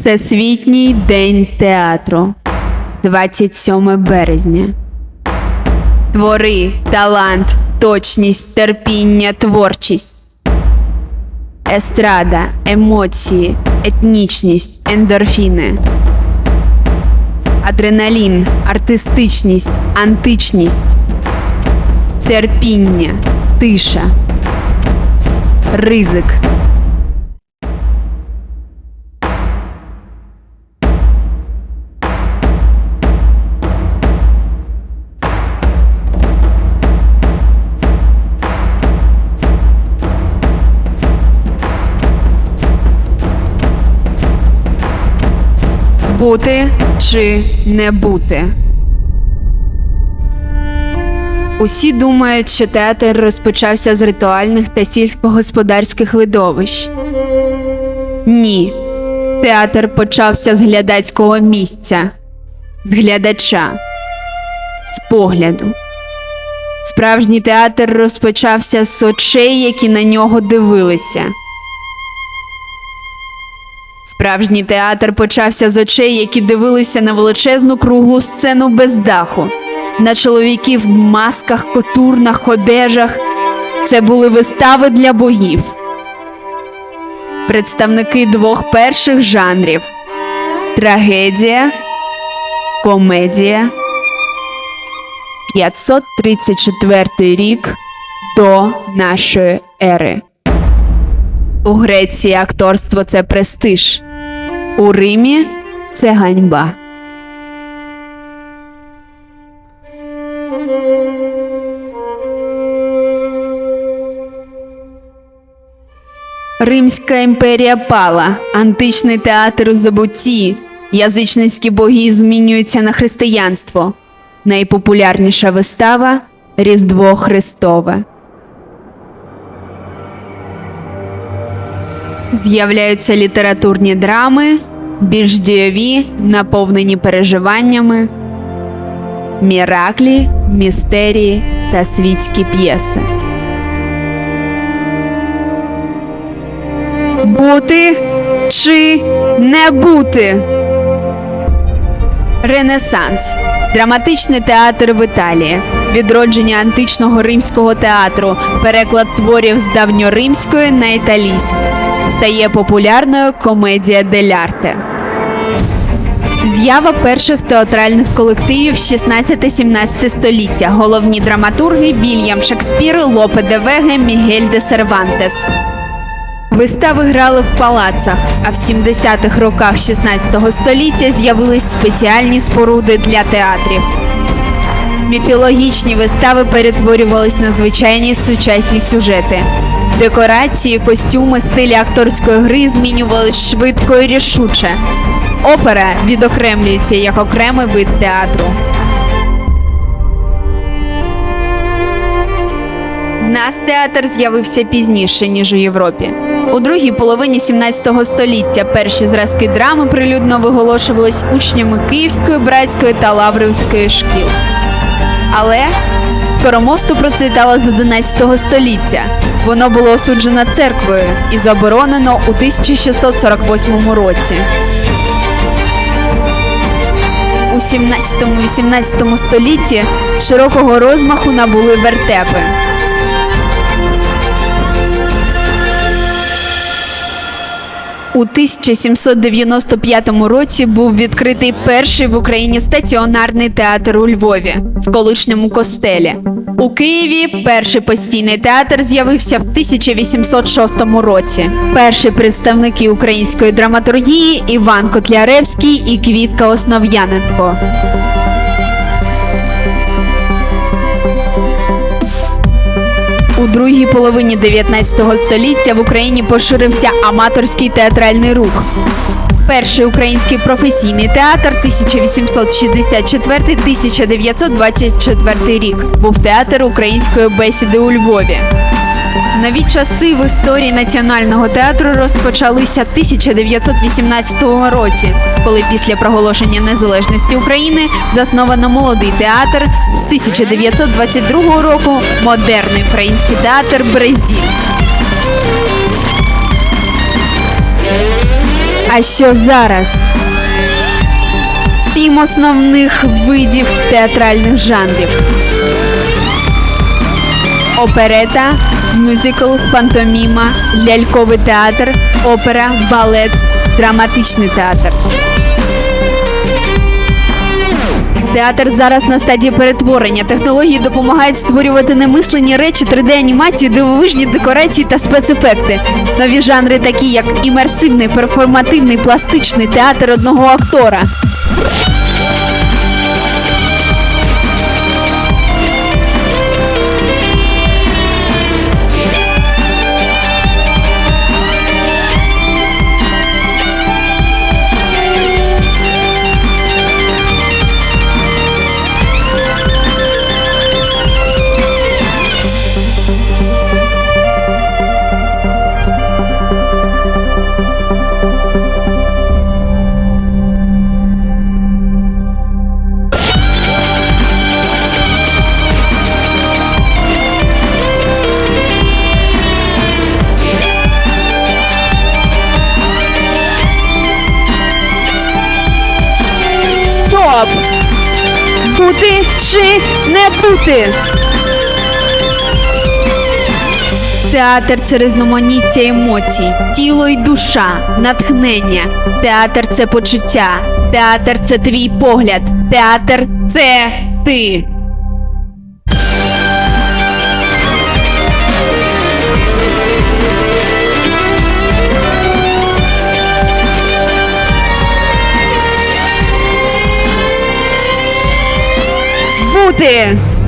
Всесвітній день театру. 27 березня. Твори, талант, точність, терпіння, творчість. Естрада, емоції, етнічність, ендорфіни. Адреналін, артистичність, античність. Терпіння, тиша. Ризик. Бути чи не бути. Усі думають, що театр розпочався з ритуальних та сільськогосподарських видовищ. Ні. Театр почався з глядацького місця, з глядача, з погляду. Справжній театр розпочався з очей, які на нього дивилися. Справжній театр почався з очей, які дивилися на величезну круглу сцену без даху, на чоловіків в масках, котурнах, одежах. Це були вистави для богів. Представники двох перших жанрів: трагедія, комедія. 534 рік до нашої ери. У Греції акторство це престиж. У Римі це ганьба. Римська імперія пала, античний театр у забутті, язичницькі боги змінюються на християнство. Найпопулярніша вистава Різдво Христове. З'являються літературні драми, більш дійові, наповнені переживаннями, міраклі, містерії та світські п'єси. Бути чи не бути? Ренесанс. Драматичний театр в Італії. Відродження античного римського театру. Переклад творів з давньоримської на італійську. Стає популярною комедія дель-арте. З'ява перших театральних колективів 16-17 століття. Головні драматурги Вільям Шекспір, Лопе де Веге, Мігель де Сервантес. Вистави грали в палацах, а в 70-х роках 16 століття з'явились спеціальні споруди для театрів. Міфологічні вистави перетворювались на звичайні сучасні сюжети. Декорації, костюми, стилі акторської гри змінювались швидко і рішуче. Опера відокремлюється як окремий вид театру. В нас театр з'явився пізніше, ніж у Європі. У другій половині 17 століття перші зразки драми прилюдно виголошувались учнями Київської, братської та Лаврівської шкіл. Але скоромовство процвітало з 11 століття. Воно було осуджено церквою і заборонено у 1648 році. У 17-18 столітті широкого розмаху набули вертепи. У 1795 році був відкритий перший в Україні стаціонарний театр у Львові в колишньому костелі. У Києві перший постійний театр з'явився в 1806 році. Перші представники української драматургії Іван Котляревський і Квітка Основ'яненко. У другій половині 19 століття в Україні поширився аматорський театральний рух. Перший український професійний театр 1864-1924 рік був театр української бесіди у Львові. Нові часи в історії національного театру розпочалися 1918 році, коли після проголошення незалежності України засновано молодий театр з 1922 року модерний український театр Брезіль. А що зараз? Сім основних видів театральних жанрів. Оперета, мюзикл, пантоміма, ляльковий театр, опера, балет, драматичний театр. Театр зараз на стадії перетворення. Технології допомагають створювати немислені речі, 3D-анімації, дивовижні декорації та спецефекти. Нові жанри, такі як імерсивний, перформативний, пластичний театр одного актора. Стоп! Бути чи не бути? Театр це різноманіття емоцій, тіло й душа, натхнення. Театр це почуття. Театр це твій погляд. Театр це ти. Бути.